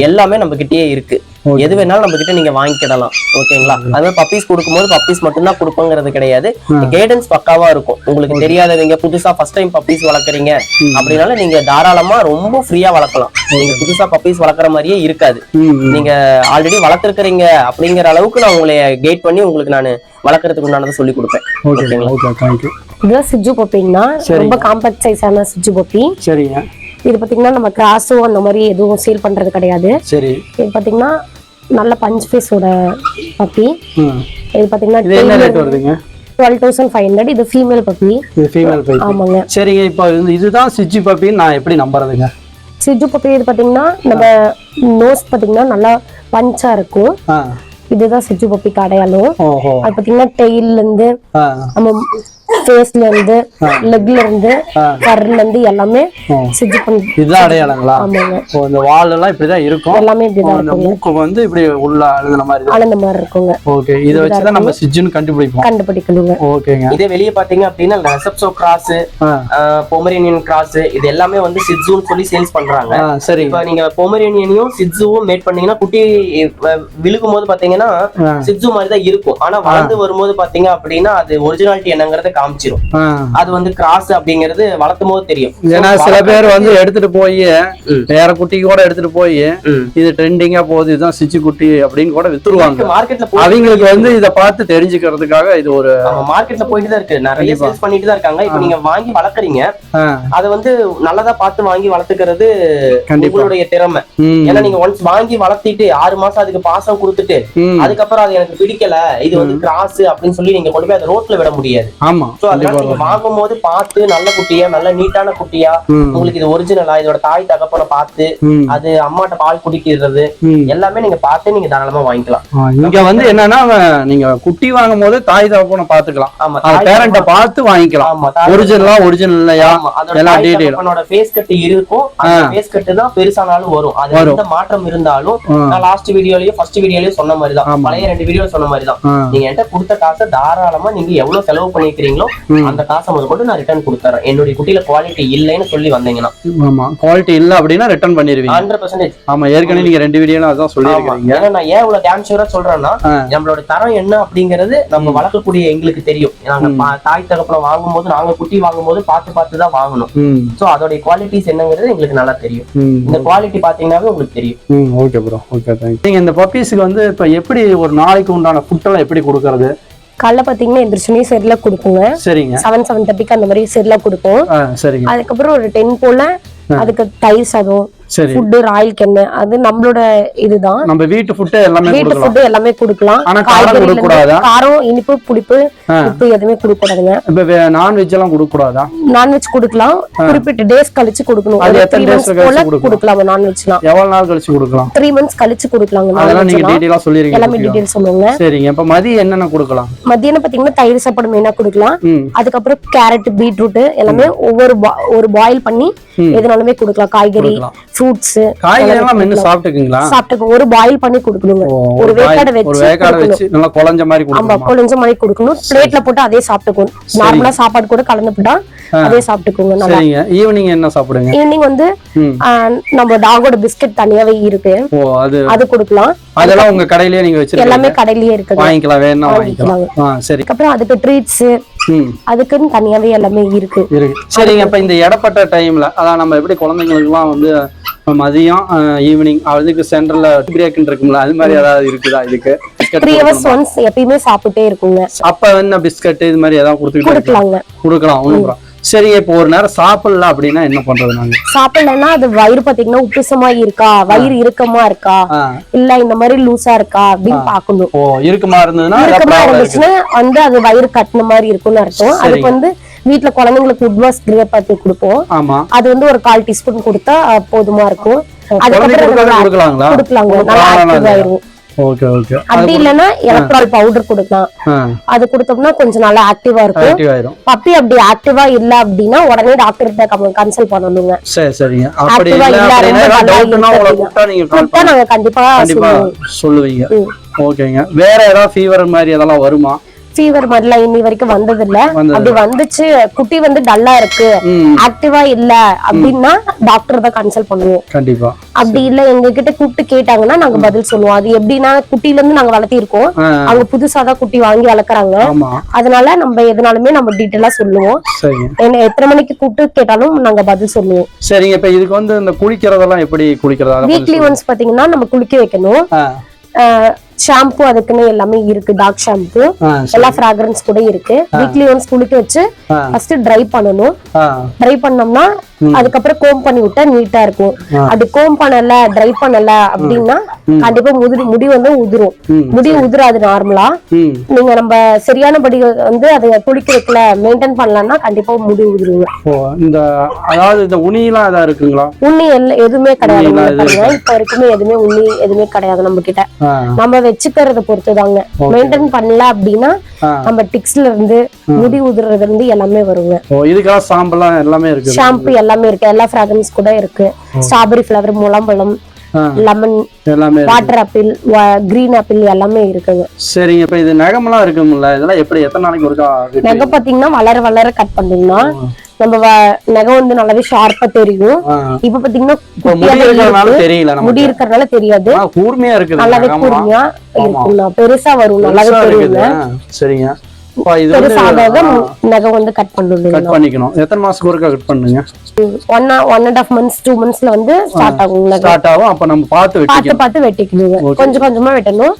எல்லாமே நம்ம கிட்டயே இருக்கு. எது வேணாலும் நம்ம கிட்ட நீங்க வாங்கிக்கிடலாம். ஓகேங்களா அதே பப்பீஸ் கொடுக்கும்போது பப்பீஸ் மட்டும்தான் கொடுப்போங்கிறது கிடையாது. கைடன்ஸ் பக்காவா இருக்கும். உங்களுக்கு தெரியாதவங்க புதுசா ஃபர்ஸ்ட் டைம் பப்பீஸ் வளர்க்குறீங்க அப்படின்னால நீங்க தாராளமா ரொம்ப ஃப்ரீயா வளர்க்கலாம். நீங்க புதுசா பப்பீஸ் வளர்க்குற மாதிரியே இருக்காது. நீங்க ஆல்ரெடி வளர்த்துருக்கீங்க அப்படிங்கிற அளவுக்கு நான் உங்களை கைட் பண்ணி உங்களுக்கு நான் வளர்க்கறதுக்கு உண்டானதை சொல்லி கொடுப்பேன். ஓகே ஓகே தேங்க்யூ இதுதான் சிஜு பப்பின்னா ரொம்ப காம்பேக்ட் சைஸான சிஜு பப்பி சரிங்க. இது பாத்தீங்கன்னா நம்ம கிராஸும் அந்த மாதிரி எதுவும் சேல் பண்றது கிடையாது. சரி. இது பாத்தீங்கன்னா நல்ல பஞ்ச் ஃபேஸோட பப்பி. இது பாத்தீங்கன்னா டுவெல் தௌசண்ட் ஃபைவ் ஹண்ட்ரட் இது ஃபீமேல் பப்பி இது ஃபீமேல் பைப் ஆமாங்க. சரிங்க இப்போ இது- இதுதான் சிஜி பப்பின்னு நான் எப்படி நம்புறதுங்க? சிஜு பப்பி இது பாத்தீங்கன்னா நம்ம நோஸ் பாத்தீங்கன்னா நல்லா பஞ்சா இருக்கும். இதுதான் சிஜு பப்பிக்கு அடையாளம். அது பாத்தீங்கன்னா டெய்ல்ல இருந்து ஆ. நம்ம ஃபேஸ்ல இருந்து லெக்ல இருந்து கர்ல இருந்து எல்லாமே. சிஜு பண்ணி இதுதான் அடையாளங்களா? ஆமாங்க. ஓ இந்த வால் எல்லாம் இப்படிதான் இருக்கும்? எல்லாமே இப்படிதான் இந்த மூக்கு வந்து இப்படி உள்ள அழுங்கின மாதிரி தான்? ஆனந்த மாதிரி இருக்குங்க. ஓகே இதை வச்சுதான் நம்ம சிஜ்ஜுன்னு கண்டுபிடிப்போம். கண்டுபிடிக்கணுங்க. ஓகேங்க. இதே வெளியே பாத்தீங்க அப்படின்னா ரெசப்சோ கிராஸ் பொமரேனியன் கிராஸ் இது எல்லாமே வந்து சிட்ஸுன்னு சொல்லி சேல்ஸ் பண்றாங்க. சரிங்க. இப்ப நீங்க பொமரேனியனையும் சிட்ஸுவும் மேட் பண்ணீங்கன்னா குட்டி விழுகும் போது பாத்தீங்கன்னா. சிட்ஸு மாதிரி தான் இருக்கும். ஆனா வளர்ந்து வரும்போது பாத்தீங்க அப்படின்னா அது ஒரிஜினாலிட்டி என்னங்கறத காமிச்சிரும். அது வந்து கிராஸ் அப்படிங்கிறது வளர்த்தும் போது தெரியும். ஏன்னா சில பேர் வந்து எடுத்துட்டு போய். வேற குட்டி கூட எடுத்துட்டு போய். இது ட்ரெண்டிங்கா போகுது இதுதான் சிச்சு குட்டி அப்படின்னு கூட வித்துருவாங்க. மார்க்கெட்ல அவங்களுக்கு வந்து இத பார்த்து தெரிஞ்சுக்கிறதுக்காக இது ஒரு மார்க்கெட்ல போயிட்டு தான் இருக்கு. நிறைய சேல்ஸ் பண்ணிட்டு தான் இருக்காங்க. இப்ப நீங்க வாங்கி வளர்க்குறீங்க அதை வந்து நல்லதா பார்த்து வாங்கி வளர்த்துக்கிறது. உங்களுடைய திறமை. ஏன்னா நீங்க ஒன்ஸ் வாங்கி வளர்த்திட்டு ஆறு மாசம் அதுக்கு பாசம் கொடுத்துட்டு அதுக்கப்புறம் அது எனக்கு பிடிக்கல இது வந்து கிராஸ் அப்படின்னு சொல்லி நீங்க கொண்டு போய் அதை ரோட்ல விட முடியாது. ஆமா. வாங்கும் போது பார்த்து நல்ல குட்டியா நல்ல நீட்டான குட்டியா உங்களுக்கு இது ஒரிஜினலா இதோட தாய் தகப்பனை பார்த்து அது அம்மாட்ட பால் குடிக்கிறது. எல்லாமே நீங்க பார்த்து நீங்க தாராளமா வாங்கிக்கலாம். இங்க வந்து என்னன்னா நீங்க குட்டி வாங்கும் போது தாய் தகப்பனை பாத்துக்கலாம் ஆமா பேரண்ட பார்த்து வாங்கிக்கலாம். ஆமா ஒரிஜினலா ஒரிஜினல் இல்லையா அதோட. தகப்பனோட face cut இருக்கும். அந்த face cut தான் பெருசானாலும் வரும். அது. எந்த மாற்றம் இருந்தாலும். நான் லாஸ்ட் வீடியோலயும் ஃபர்ஸ்ட் வீடியோலயும் சொன்ன மாதிரி தான். பழைய ரெண்டு வீடியோ சொன்ன மாதிரி தான். நீங்க என்கிட்ட கொடுத்த காசை தாராளமா நீங்க எவ்வளவு செலவு பண்ணிக்கிறீங்களோ ம். அந்த காசை முதல் கொண்டு நான் ரிட்டர்ன் கொடுத்துறேன் என்னுடைய குட்டியில குவாலிட்டி இல்லைன்னு சொல்லி வந்தீங்கன்னா. ஆமா. குவாலிட்டி இல்ல அப்படின்னா ரிட்டர்ன் பண்ணிருவீங்க. ஹண்ட்ரட் பர்சன்டேஜ் ஆமா ஏற்கனவே நீங்க ரெண்டு வீடியோல அதான் சொல்லியிருக்கீங்க ஏன்னா நான் ஏன் இவ்வளவு டேம் ஷூரா சொல்றேன்னா. நம்மளோட தரம் என்ன அப்படிங்கிறது நம்ம வளர்க்கக்கூடிய எங்களுக்கு தெரியும். நாங்க தாய் தகப்பனை வாங்கும் போது நாங்க குட்டி வாங்கும் போது பார்த்து பார்த்து தான் வாங்கணும். சோ அதோட குவாலிட்டிஸ் என்னங்கிறது எங்களுக்கு நல்லா தெரியும். இந்த குவாலிட்டி பாத்தீங்கன்னாவே உங்களுக்கு தெரியும். ஓகே ப்ரோ ஓகே தேங்க்யூ நீங்க இந்த பப்பீஸுக்கு வந்து இப்போ எப்படி ஒரு நாளைக்கு உண்டான ஃபுட்டெல்லாம் எப்படி கொடுக்கறது? காலைல பாத்தீங்கன்னா எந்திரிச்சோடனே செர்ல கொடுப்போங்க. சரிங்க. செவன் செவன் தேர்ட்டிக்கு அந்த மாதிரி செர்ல கொடுப்போம். சரிங்க. அதுக்கப்புறம் ஒரு டென் போல அதுக்கு தயிர் சாதம் சரி. ஃபுட்டு ராயல் கெண்ணு அது நம்மளோட இதுதான். நம்ம வீட்டு ஃபுட்டு எல்லாமே வீட்டு கொடுக்கலாம். ஃபுட்டு எல்லாமே கொடுக்கலாம். ஆனா காரம் இருந்து கொடுக்கக்கூடாதா? காரம் இனிப்பு புளிப்பு. உப்பு எதுவுமே கொடுக்க கூடாதுங்க இப்ப நான்வெஜ் எல்லாம் கொடுக்க கூடாதா நான்வெஜ் கொடுக்கலாம் குறிப்பிட்ட டேஸ் கழிச்சு கொடுக்கணும். அது எத்தனை மந்த்ஸ் கழிச்சு கொடுக்கலாம்? கொடுக்கலாம் நான்வெஜ்லாம் எவ்வளவு நாள் கழிச்சு கொடுக்கலாம்? த்ரீ மந்த்ஸ் கழிச்சு கொடுக்கலாங்க. அதெல்லாம் நீங்க டீட்டெயிலா சொல்லிருக்கீங்க எல்லாமே டீடைல்ஸ் சொல்லுவாங்க சரிங்க. இப்ப மதியம் என்னென்ன கொடுக்கலாம்? மத்தியானம் பாத்தீங்கன்னா தயிர் சாப்பாடு மெயினா கொடுக்கலாம். அதுக்கப்புறம் கேரட் பீட்ரூட் எல்லாமே ஒவ்வொரு ஒரு பாயில் பண்ணி. எதுனாலுமே கொடுக்கலாம். காய்கறி கொடுக்கலாம். ஃப்ரூட்ஸ் காய்கறி எல்லாம் மென்னு சாப்பிட்டுக்குங்களா சாப்பிட்டு ஒரு பாயில் பண்ணி கொடுக்கணுங்க. ஓ, ஒரு வேக்காடை ஒரு வச்சு வேக்காடை கொடுக்கணும். வச்சு நல்லா குழஞ்ச மாதிரி ஆமா கொடுக்கணுமா? குழஞ்ச மாதிரி கொடுக்கணும். பிளேட்ல போட்டு அதே சாப்பிட்டுக்கணும் நார்மலா சாப்பாடு கூட கலந்துட்டா அதே சாப்பிட்டுக்கோங்க நல்லா. சரிங்க. ஈவினிங் என்ன சாப்பிடுங்க? ஈவினிங் வந்து நம்ம டாகோட பிஸ்கட் தனியாவே இருக்கு. ஓ அது அது கொடுக்கலாம். அதெல்லாம் உங்க கடையிலேயே நீங்க வச்சிருக்கீங்க? எல்லாமே கடையிலயே இருக்குங்க. வாங்கிக்கலாம் வேணா வாங்கிக்கலாம். சரி. அதுக்கப்புறம் அதுக்கு ட்ரீட்ஸ் அதுக்குன்னு தனியாவே எல்லாமே இருக்கு. இருக்கு. சரிங்க இப்ப இந்த இடப்பட்ட டைம்ல அதான் நம்ம எப்படி குழந்தைங்களுக்குலாம் வந்து மதியம் ஈவினிங் அதுக்கு சென்டர்ல பிரேக் இருக்கும்ல அது மாதிரி ஏதாவது இருக்குதா இதுக்கு? பிஸ்கட் த்ரீ ஹவர்ஸ் ஒன்ஸ் எப்பயுமே சாப்பிட்டே இருக்குங்க. அப்ப என்ன பிஸ்கட் இது மாதிரி ஏதாவது. கொடுக்கலாங்க. கொடுக்கலாம் ஒண்ணும் சரிங்க இப்போ ஒரு நேரம் சாப்பிடல அப்படின்னா என்ன பண்றது நாங்க? சாப்பிடலன்னா அது வயிறு பாத்தீங்கன்னா உப்புசமா இருக்கா? வயிறு இறுக்கமா இருக்கா. இல்ல இந்த மாதிரி லூசா இருக்கா அப்படின்னு பாக்கணும். ஓ இருக்குமா இருந்ததுன்னா இறுக்கமா. இருந்துச்சுன்னா வந்து அது வயிறு கட்டின மாதிரி இருக்கும்னு அர்த்தம். அதுக்கு வந்து வீட்ல குழந்தைங்களுக்கு உட்வாஸ் கிரேப் பார்த்து கொடுப்போம். ஆமா. அது வந்து ஒரு கால் டீஸ்பூன் கொடுத்தா போதுமா இருக்கும். அதுக்கப்புறம் கொடுக்கலாங்க. நல்லா ஆக்டிவ்? ஆயிரும். அப்படி இல்லைன்னா எலக்ட்ரால் பவுடர் கொடுக்கலாம். அது கொடுத்தோம்னா கொஞ்சம் நல்லா ஆக்டிவா இருக்கும். ஆக்டிவ் பப்பி அப்படி ஆக்டிவா இல்ல அப்படின்னா உடனே டாக்டர் கிட்ட கன்சல்ட் பண்ணணுங்க சரி சரிங்க. அப்படி Active ஆ இல்ல நீங்க கண்டிப்பா சொல்லுவீங்க. ஓகேங்க. வேற ஏதாவது ஃபீவர் மாதிரி அதெல்லாம் வருமா? ஃபீவர் மாதிரிலாம் இன்னி வரைக்கும் வந்தது இல்ல அப்படி வந்துச்சு. குட்டி வந்து டல்லா இருக்கு. ஆக்டிவா இல்ல அப்படின்னா டாக்டர் தான் கன்சல்ட் பண்ணுவோம். கண்டிப்பா. அப்படி இல்ல எங்க கிட்ட கூப்பிட்டு கேட்டாங்கன்னா நாங்க பதில் சொல்லுவோம். அது எப்படின்னா குட்டில இருந்து நாங்க வளர்த்திருக்கோம். ஆ, அவங்க புதுசா தான் குட்டி வாங்கி வளர்க்குறாங்க. அதனால நம்ம எதுனாலுமே நம்ம டீட்டெயிலா சொல்லுவோம். என்ன எத்தனை மணிக்கு கூப்பிட்டு கேட்டாலும் நாங்க பதில் சொல்லுவோம். சரிங்க இப்ப இதுக்கு வந்து இந்த குளிக்கிறதெல்லாம் எப்படி குளிக்கிறதா? வீக்லி ஒன்ஸ் பாத்தீங்கன்னா நம்ம குளிக்க வைக்கணும். ஷாம்பு அதுக்குன்னு எல்லாமே இருக்கு டாக் ஷாம்பு. எல்லா ஃப்ராக்ரன்ஸ் கூட இருக்கு. வீக்லி ஒன்ஸ் குளிக்க வச்சு. ஃபர்ஸ்ட் ட்ரை பண்ணணும். ட்ரை பண்ணோம்னா அதுக்கப்புறம் கோம் பண்ணி விட்டா நீட்டா இருக்கும். அப்படி கோம் பண்ணல ட்ரை பண்ணல அப்படின்னா கண்டிப்பா முடி முடி வந்து உதிரும். முடி உதிராது நார்மலா நீங்க நம்ம சரியானபடி வந்து அதை குளிக்க வைக்கல மெயின்டைன் பண்ணலன்னா கண்டிப்பா முடி உதிருங்க. இந்த அதாவது இந்த உனியெல்லாம் ஏதாவது இருக்குங்களா? உண்ணி எல்லாம் எதுவுமே கிடையாது இப்ப வரைக்குமே எதுவுமே உண்ணி எதுவுமே கிடையாது நம்ம கிட்ட நம்ம வச்சுக்கிறத பொறுத்துதாங்க. மெயின்டைன் பண்ணல அப்படின்னா. நம்ம டிக்ஸ்ல இருந்து முடி உதிர்றதுல இருந்து எல்லாமே வருங்க. இதுக்கெல்லாம் சாம்பல்லாம் எல்லாமே இருக்குது ஷாம்பு எல்லாமே இருக்கு. எல்லா ஃப்ராக்ரன்ஸ் கூட இருக்கு. ஸ்ட்ராபெரி ஃபிளவர் முலாம்பழம். லெமன் எல்லாமே இருக்கு. வாட்டர் ஆப்பிள் கிரீன் ஆப்பிள் எல்லாமே இருக்குங்க. சரிங்க இப்ப இது நகமெல்லாம் இருக்கும்ல? இதெல்லாம் எப்படி எத்தனை நாளைக்கு வெட்டுவீங்க? நகை பாத்தீங்கன்னா வளர வளர கட் பண்ணீங்கன்னா நம்ம நகை வந்து நல்லாவே ஷார்ப்பா தெரியும். இப்ப பாத்தீங்கன்னா இருக்கு. தெரியல முடி இருக்கறதுனால தெரியாது. கூர்மையா இருக்குது. நல்லாவே. கூர்மையா இருக்கும்ண்ணா பெருசா வரும். நல்லாவே தெரியுங்க. சரிங்க. பெருசாக நகை வந்து கட் பண்ணுங்க கட் பண்ணிக்கணும். எத்தனை மாசத்துக்கு ஒருக்கா கட் பண்ணுங்க? One one and half months two மந்த்ஸ்ல வந்து ஸ்டார்ட் ஆகும் நகை. ஸ்டார்ட் ஆகும். அப்ப நம்ம பார்த்து பார்த்து வெட்டிக்கணும். பார்த்து கொஞ்சம் கொஞ்சமா வெட்டணும்.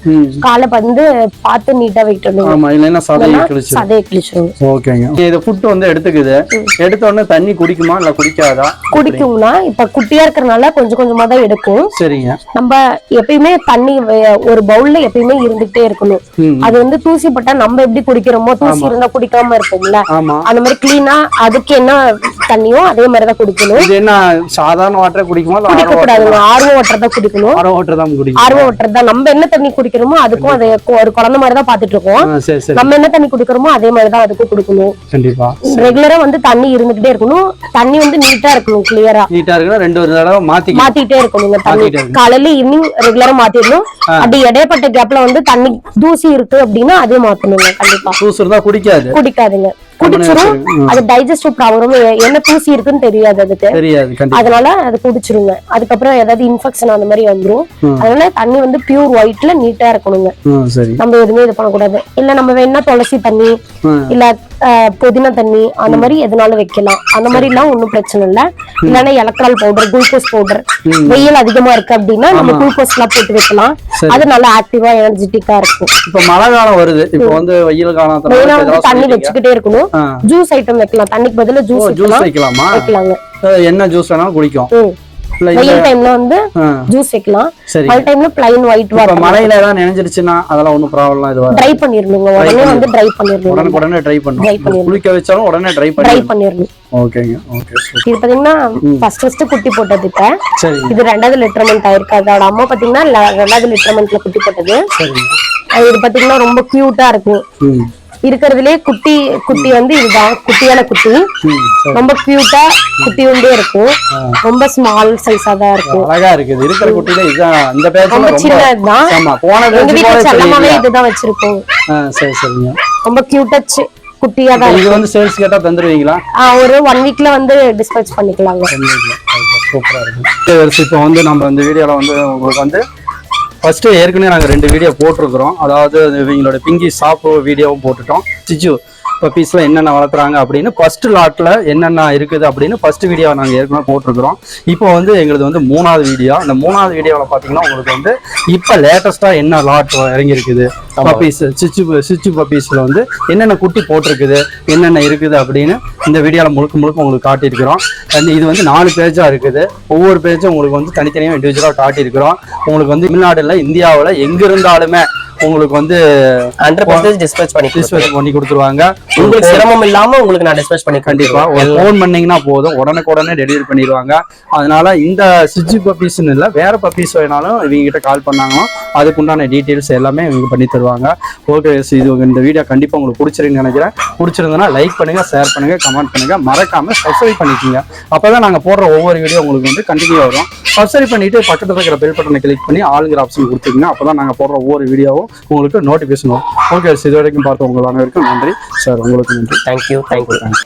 காலை வந்து பார்த்து நீட்டா வெட்டணும். ஆமா இல்லைன்னா சதையை கிழிச்சு சதையை கிழிச்சிருங்க ஓகேங்க. இது ஃபுட் வந்து எடுத்துக்குது. எடுத்த உடனே தண்ணி குடிக்குமா இல்ல குடிக்காதா? குடிக்கும்னா இப்ப குட்டியா இருக்கறனால கொஞ்சம் கொஞ்சமா தான் எடுக்கும். சரிங்க. நம்ம எப்பயுமே தண்ணி ஒரு பவுல்ல எப்பயுமே இருந்துகிட்டே இருக்கணும். அது வந்து தூசி பட்டா நம்ம எப்படி குடிக்கிறோமோ தூசி இருந்தா குடிக்காம இருப்போம்ல. அந்த மாதிரி கிளீனா அதுக்கு என்ன தண்ணியோ அதே மாதிரிதான் குடிக்கணும். இது என்ன சாதாரண வாட்டரை குடிக்குமா குடிக்க கூடாதுங்க ஆர்வம் வாட்டர் தான் குடிக்கணும். ஆரோ வாட்டர் தான் குடிக்கும் ஆர்வம் வாட்டர் தான். நம்ம என்ன தண்ணி குடிக்கிறோமோ அதுக்கும் அது ஒரு குழந்தை மாதிரி தான் பாத்துட்டு இருக்கோம் நம்ம என்ன தண்ணி குடிக்கிறோமோ அதே மாதிரி தான் அதுக்கும் கொடுக்கணும். கண்டிப்பா. ரெகுலரா வந்து தண்ணி இருந்துகிட்டே இருக்கணும். தண்ணி வந்து நீட்டா இருக்கணும் கிளியரா நீட்டா இருக்குன்னா ரெண்டு ஒரு தடவை மாத்திக்கணும். மாத்திட்டே இருக்கணுங்க. தண்ணி இருக்கணும். காலையில ஈவினிங் ரெகுலரா மாத்திடணும் அப்படி இடைப்பட்ட கேப்ல வந்து தண்ணி தூசி இருக்கு அப்படின்னா அதே மாத்தணுங்க கண்டிப்பா. ஜூஸ் இருந்தா குடிக்காது. குடிக்காதுங்க. குடிச்சிரும். அது டைஜஸ்டிவ் ப்ராப்ளம் என்ன தூசி இருக்குன்னு தெரியாது அதுக்கு. அதனால அது குடிச்சிருங்க. அதுக்கப்புறம் ஏதாவது இன்ஃபெக்ஷன் அந்த மாதிரி வந்துரும். அதனால தண்ணி வந்து பியூர் ஒயிட்ல நீட்டா இருக்கணுங்க. நம்ம எதுவுமே இது பண்ணக்கூடாது. இல்ல நம்ம வேணா துளசி தண்ணி. இல்ல புதினா தண்ணி அந்த மாதிரி எதுனாலும் வைக்கலாம். அந்த மாதிரி எல்லாம் ஒண்ணும் பிரச்சனை இல்ல. இல்லன்னா எலக்ட்ரால் பவுடர் குளுக்கோஸ் பவுடர் வெயில் அதிகமா இருக்கு அப்படின்னா நம்ம குளுக்கோஸ் எல்லாம் போட்டு வைக்கலாம். அது நல்லா ஆக்டிவா எனர்ஜெட்டிக்கா இருக்கும். இப்ப மழை காலம் வருது. இப்ப வந்து வெயில் இதெல்லாம் தண்ணி. வச்சுக்கிட்டே இருக்கணும். ஜூஸ் ஐட்டம் வைக்கலாம். தண்ணிக்கு பதிலா ஜூஸ் ஜூஸ் வைக்கலாம். வைக்கலாங்க. என்ன ஜூஸ் வேணாலும் குடிக்கும். வெயில் டைம்ல வந்து ஜூஸ் வைக்கலாம். மழை டைம்ல பிளைன் ஒயிட் வாட்டர் மழையில ஏதாவது நினைஞ்சிருச்சுன்னா அதெல்லாம் ஒன்றும் ப்ராப்ளம் இது ட்ரை பண்ணிடணுங்க உடனே வந்து ட்ரை பண்ணிடணும் உடனுக்குடனே ட்ரை Dry பண்ணும் பண்ணிடணும். குளிக்க வச்சாலும் உடனே ட்ரை ட்ரை பண்ணி பண்ணிடணும் ஓகேங்க ஓகே இது பாத்தீங்கன்னா ஃபர்ஸ்ட் ஃபர்ஸ்ட் குட்டி போட்டது இப்ப. இது ரெண்டாவது லிட்டர்மெண்ட் ஆயிருக்கு. அதோட அம்மா பாத்தீங்கன்னா ரெண்டாவது லிட்டர்மெண்ட்ல குட்டி போட்டது. இது பாத்தீங்கன்னா ரொம்ப கியூட்டா இருக்கும். இருக்கிறதுலே குட்டி குட்டி வந்து இதுதான் குட்டியான குட்டி ரொம்ப கியூட்டா குட்டி உண்டே இருக்கும் ரொம்ப ஸ்மால் சைஸா தான் இருக்கும் அழகா இருக்குது இருக்கிற குட்டியில இதுதான் இந்த பேச்சுல ரொம்ப சின்னதுதான் ஆமா போன எங்க போல செல்லமாவே இதுதான் வச்சிருக்கோம் சரி சரிங்க ரொம்ப கியூட்டா குட்டியா தான் இது வந்து சேல்ஸ் கேட்டா தந்துருவீங்களா ஒரு ஒன் வீக்ல வந்து டிஸ்பேச் பண்ணிக்கலாங்க சூப்பரா இருக்கும் இப்போ வந்து நம்ம இந்த வீடியோல வந்து உங்களுக்கு வந்து ஃபர்ஸ்ட் ஏற்கனவே நாங்கள் ரெண்டு வீடியோ போட்டிருக்கிறோம். அதாவது இவங்களோட பிங்கி ஷாப்பு வீடியோவும் போட்டுட்டோம். சிச்சு பப்பீஸ்ல என்னென்ன வளர்க்குறாங்க அப்படின்னு ஃபர்ஸ்ட் லாட்ல என்னென்ன இருக்குது அப்படின்னு ஃபர்ஸ்ட் வீடியோ நாங்கள் ஏற்கனவே போட்டிருக்கிறோம். இப்போ வந்து எங்களுது வந்து மூணாவது வீடியோ அந்த மூணாவது வீடியோவில் பார்த்தீங்கன்னா உங்களுக்கு வந்து இப்போ லேட்டஸ்ட்டாக என்ன லாட் இறங்கி இருக்குது பப்பீஸ் சிச்சு சிச்சு பப்பீஸில் வந்து என்னென்ன குட்டி போட்டிருக்குது? என்னென்ன இருக்குது அப்படின்னு இந்த வீடியோவில் முழுக்க முழுக்க உங்களுக்கு காட்டியிருக்கிறோம். அண்ட் இது வந்து நாலு பேஜாக இருக்குது. ஒவ்வொரு பேஜும் உங்களுக்கு வந்து தனித்தனியாக இண்டிவிஜுவலாக காட்டியிருக்கிறோம். உங்களுக்கு வந்து தமிழ்நாடுல இந்தியாவில் எங்கே இருந்தாலுமே உங்களுக்கு வந்து ஹண்ட்ரட் பர்சன்டேஜ் டிஸ்பேச் பண்ணி. டிஸ்பேச் பண்ணி கொடுத்துருவாங்க. உங்களுக்கு சிரமம் இல்லாம உங்களுக்கு நான் டிஸ்பேச் பண்ணி கண்டிப்பா. ஒரு ஃபோன் பண்ணீங்கன்னா போதும். உடனுக்குடனே டெலிவரி பண்ணிடுவாங்க. அதனால இந்த சிஜி பப்பீஸ்னு இல்லை வேற பப்பீஸ் வேணாலும் இவங்க கிட்ட கால் பண்ணாங்கன்னா அதுக்குண்டான டீட்டெயில்ஸ் எல்லாமே இவங்க பண்ணி தருவாங்க. ஓகே இது இந்த வீடியோ கண்டிப்பா உங்களுக்கு பிடிச்சிருக்குன்னு நினைக்கிறேன். பிடிச்சிருந்ததுன்னா லைக் பண்ணுங்க ஷேர் பண்ணுங்க கமெண்ட் பண்ணுங்க. மறக்காம சப்ஸ்கிரைப் பண்ணிக்கோங்க. அப்பதான் நாங்க போடுற ஒவ்வொரு வீடியோ உங்களுக்கு வந்து கண்டினியூ வரும். சப்ஸ்கிரைப் பண்ணிட்டு பக்கத்துல இருக்கிற பெல் பட்டனை கிளிக் பண்ணி ஆளுங்கிற ஆப்ஷன் கொடுத்துக்கங்க அப்பதான் நாங்க போடுற ஒவ்வொரு வீடியோவும் உங்களுக்கு நோட்டிபிகேஷன் வரும். ஓகே இது வரைக்கும் பார்த்த உங்கள் அனைவருக்கும் நன்றி. சார் உங்களுக்கு நன்றி. Thank you thank you